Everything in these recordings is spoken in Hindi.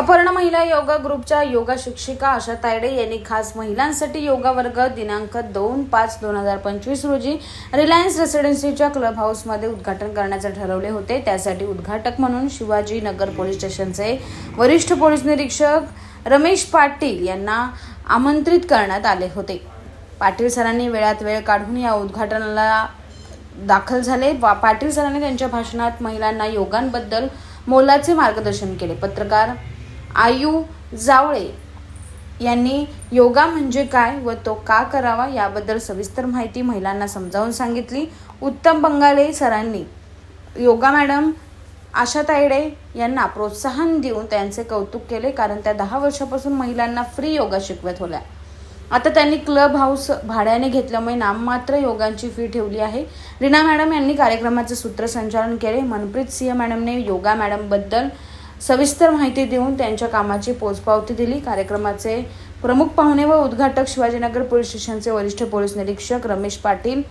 अपर्ण महिला योगा ग्रुपच्या योगा शिक्षिका आशा तायडे यांनी खास महिलांसाठी योगा वर्ग दिनांक दोन पाच दोन हजार पंचवीस रोजी रिलायन्स रेसिडेन्सीच्या क्लब हाऊसमध्ये उद्घाटन करण्याचे ठरवले होते. त्यासाठी उद्घाटक म्हणून शिवाजी नगर पोलीस स्टेशनचे वरिष्ठ पोलीस निरीक्षक रमेश पाटील यांना आमंत्रित करण्यात आले होते. पाटील सरांनी वेळात वेळ काढून या उद्घाटनाला दाखल झाले. पाटील सरांनी त्यांच्या भाषणात महिलांना योगांबद्दल मोलाचे मार्गदर्शन केले. पत्रकार आयू जावळे यांनी योगा म्हणजे काय व तो का करावा याबद्दल सविस्तर माहिती महिलांना समजावून सांगितली. उत्तम बंगाले सरांनी योगा मॅडम आशा तायडे यांना प्रोत्साहन देऊन त्यांचे कौतुक केले कारण त्या दहा वर्षापासून महिलांना फ्री योगा शिकवत होत्या. आता त्यांनी क्लब हाऊस भाड्याने घेतल्यामुळे नाममात्र योगांची फी ठेवली आहे. रीना मॅडम यांनी कार्यक्रमाचे सूत्रसंचालन केले. मनप्रीत सिंह मॅडमने योगा मॅडमबद्दल सविस्तर माहिती देऊन त्यांच्या कामाची पोचपावती दिली. कार्यक्रमाचे प्रमुख पाहुणे व उद्घाटक शिवाजीनगर पोलीस स्टेशनचे वरिष्ठ पोलीस निरीक्षक रमेश पाटील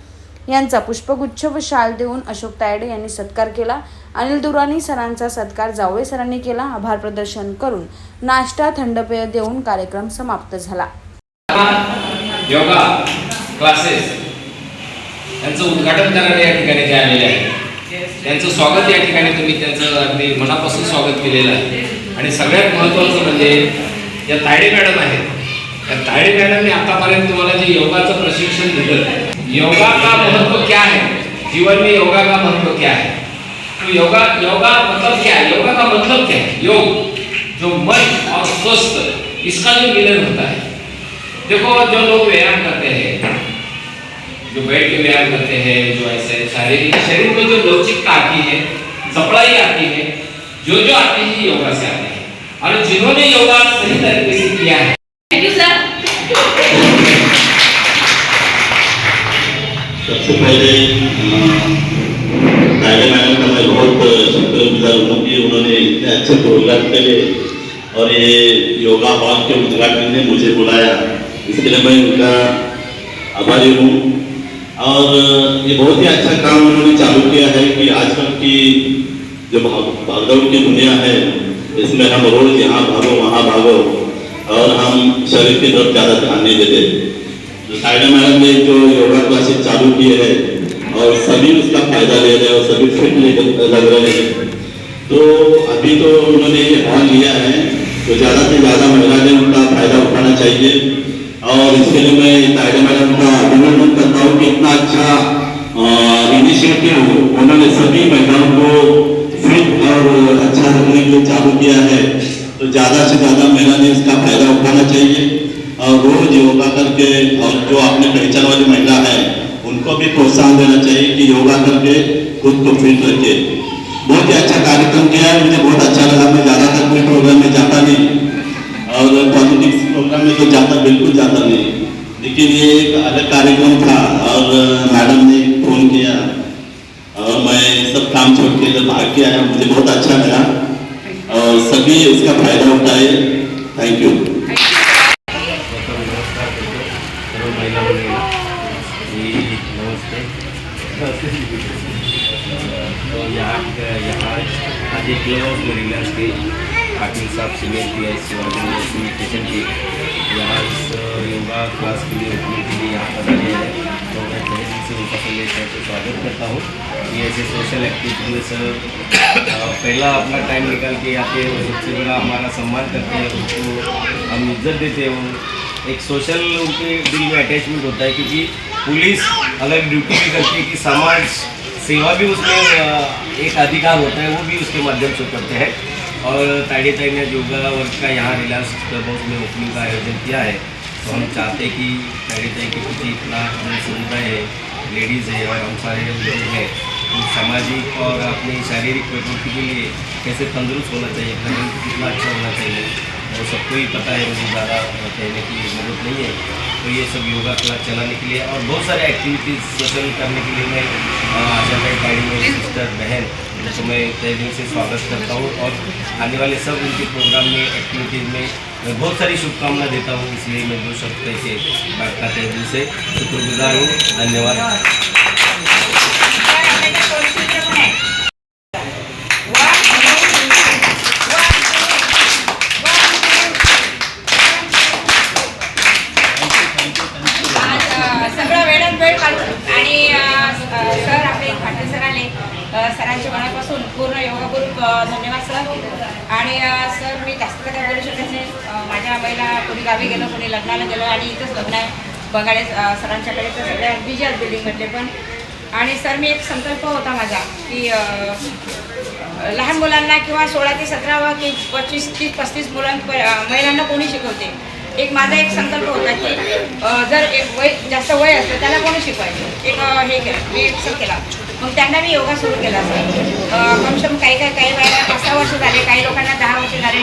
यांचा पुष्पगुच्छ व शाल देऊन अशोक तायडे यांनी सत्कार केला. अनिल दुरानी सरांचा सत्कार जावळे सरांनी केला. आभार प्रदर्शन करून नाश्ता थंडपेय देऊन कार्यक्रम समाप्त झाला. योगा क्लासेस यांचं उद्घाटन करायला या ठिकाणी जे आलेले आहे त्यांचं स्वागत या ठिकाणी तुम्ही त्यांचं अगदी मनापासून स्वागत केलेलं आहे. आणि सगळ्यात महत्त्वाचं म्हणजे या तायडे मॅडम आहेत. त्या तायडे मॅडमने आतापर्यंत तुम्हाला जे योगाचं प्रशिक्षण दिलं योगा का महत्त्व क्या है जीवन में योगा का महत्त्व क्या है तो योगा योगा मतलब क्या है योगा का मतलब क्या है योग जो मन और स्वस्थ इसका जो मिलन होता है. देखो जो लोग व्यायाम करते हैं जो बैठ के व्यायाम करते हैं जो ऐसे शारीरिक शरीर में जो लवचिकता आती है जपड़ाई आती है जो जो आते हैं योगा से आते हैं। और जिन्होंने योगा सही तरीके से किया है। थैंक यू सर सबसे पहले मैडम का मैं बहुत शुक्रगुजार हूँ कि उन्होंने इतने अच्छे प्रोग्राम के लिए और ये योगा हॉल के उद्घाटन ने मुझे बुलाया। इसके लिए मैं उनका आभारी हूँ। और ये बहुत ही अच्छा काम उन्होंने चालू किया है कि आजकल की जो भाग, भागदौड़ की दुनिया है, इसमें हम रोज यहाँ भागो, वहाँ भागो, और हम शरीर की तरफ़ ज़्यादा ध्यान नहीं देते। जो साइडा मैडम ने जो योगा क्लासेस चालू किए हैं, और सभी उसका फ़ायदा ले रहे हैं, और सभी फिट लग रहे हैं। तो अभी तो उन्होंने ये हॉल लिया है तो ज़्यादा से ज़्यादा महिला ने उनका फ़ायदा उठाना चाहिए। और इसके लिए मैं साइडा मैडम अच्छा इनिशिएटिव उन्होंने सभी महिलाओं को फिट और अच्छा रखने के लिए चालू किया है। तो ज़्यादा से ज़्यादा महिला ने इसका फ़ायदा उठाना चाहिए। और रोज योगा करके और जो अपने पहचान वाली महिला है, उनको भी प्रोत्साहन देना चाहिए कि योगा करके खुद को फिट रखे। बहुत ही अच्छा कार्यक्रम किया है, मुझे बहुत अच्छा लगा। मैं ज़्यादातर कोई प्रोग्राम में जाता नहीं। और पॉलिटिक्स प्रोग्राम में तो जाता, बिल्कुल जाता नहीं। लेकिन ये एक अलग कार्यक्रम था और मैडम ने फ़ोन किया और मैं सब काम छोड़ के इधर भाग के आया, मुझे बहुत अच्छा लगा और सभी उसका फ़ायदा उठाए। थैंक यू तो यहाँ यहाँ आज एक क्लब हाउस में रिलायंस के पाटिल साहब senior P Nagar police station के इस योगा क्लास के लिए ओपनिंग के लिए यहाँ पधारे हैं तो मैं तहे से उनका पहले स्वागत करता हूँ ये ऐसे सोशल एक्टिविटी में सर पहला अपना टाइम निकाल के आते हैं सबसे बड़ा हमारा सम्मान करते हैं उनको हम इज़्ज़त देते हैं एक सोशल उनके दिल में अटैचमेंट होता है क्योंकि पुलिस अलग ड्यूटी भी करती है कि समाज सेवा भी उसमें एक अधिकार होता है वो भी उसके माध्यम से करते हैं और ताड़ी ताई ने योगा वर्ग का यहाँ रिलायंस क्लब हाउस में ओपनिंग का आयोजन किया है। तो हम चाहते हैं कि ताड़ी ताई के प्रति इतना जो समुदाय है, लेडीज़ है और हम सारे लोग हैं तो सामाजिक और अपनी शारीरिक प्रकृति के लिए कैसे तंदुरुस्त होना चाहिए कितना अच्छा होना चाहिए, वो सबको ही पता है, मुझे ज़्यादा कहने की ज़रूरत नहीं है। तो ये सब योगा क्लास चलाने के लिए और बहुत सारे एक्टिविटीज़ सोशल करने के लिए मैं आशा भाई गाड़ी में, सिस्टर, बहन तो मैं तय दिन से स्वागत करता हूँ और आने वाले सब उनके प्रोग्राम में एक्टिविटीज़ में मैं बहुत सारी शुभकामना देता हूँ इसलिए मैं दो शब्द कैसे बात तय दिल से शुक्रगुजार हूँ। धन्यवाद। आणि सर मी जास्त काय बोलू शकत नाही. माझ्या आबाईला कोणी गावी गेलो कोणी लग्नाला गेलो आणि इथंच लग्न आहे. बंगाळे सरांच्याकडे तर सगळ्या बिजी आहेत बिल्डिंगमधले पण. आणि सर मी एक संकल्प होता माझा की लहान मुलांना किंवा सोळा ते सतरा की पच्चीस तीस पस्तीस मुलां महिलांना कोणी शिकवते? एक माझा एक संकल्प होता की जर एक वय जास्त वय असतं त्याला कोणी शिकवायचं? एक हे केलं मी एक केला. मग त्यांना मी योगा सुरू केला सर. कमसे काही काही काही वेळेला पाच सहा वर्ष झाले काही लोकांना दहा वर्ष झाले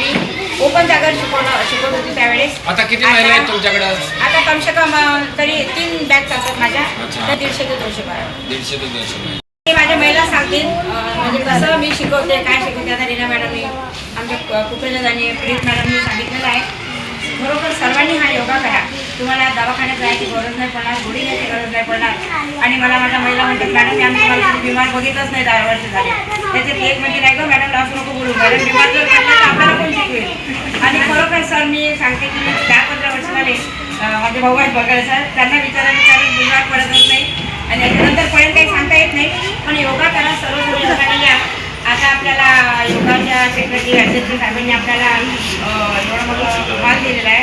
जागेवर शिकवणं शिकवत होती त्यावेळेस. आता किती महिला आहेत तुमच्याकडे? आता कमसे कम अ, तरी तीन बॅग चालतात माझ्या. अच्छा. त्या दीडशे ते दोनशे बारा दीडशे ते दोनशे महिला. ते माझ्या महिला सांगतील अं, म्हणजे कसं मी शिकवते काय शिकवते आता रीना मॅडमनी आमच्या कुपेदानी प्रीत मॅडमनी सांगितलेलं आहे. बरोबर सर्वांनी हा योगा करा. तुम्हाला दवाखान्यात जायची गरज नाही पडणार गोळी घ्यायची गरज नाही पडणार. आणि मला माझ्या महिला म्हणतात मॅडम आम्ही तुम्हाला बिमार बघितलंच नाही दहा वर्ष झाले. त्याच्यात एक म्हणजे नाही गं मॅडम असं नको बोलू. मॅडम बिमार जर पडलं तर आपल्याला कोण शिकवेल? आणि खरोखर सर मी सांगते की दहा पंधरा वर्ष झाले माझे भाऊ आहेत बघायला. सर त्यांना विचारा सेक्रेटरी ॲसिस्टंट साहेबांनी आपल्याला एवढा मोठा मान दिलेला आहे.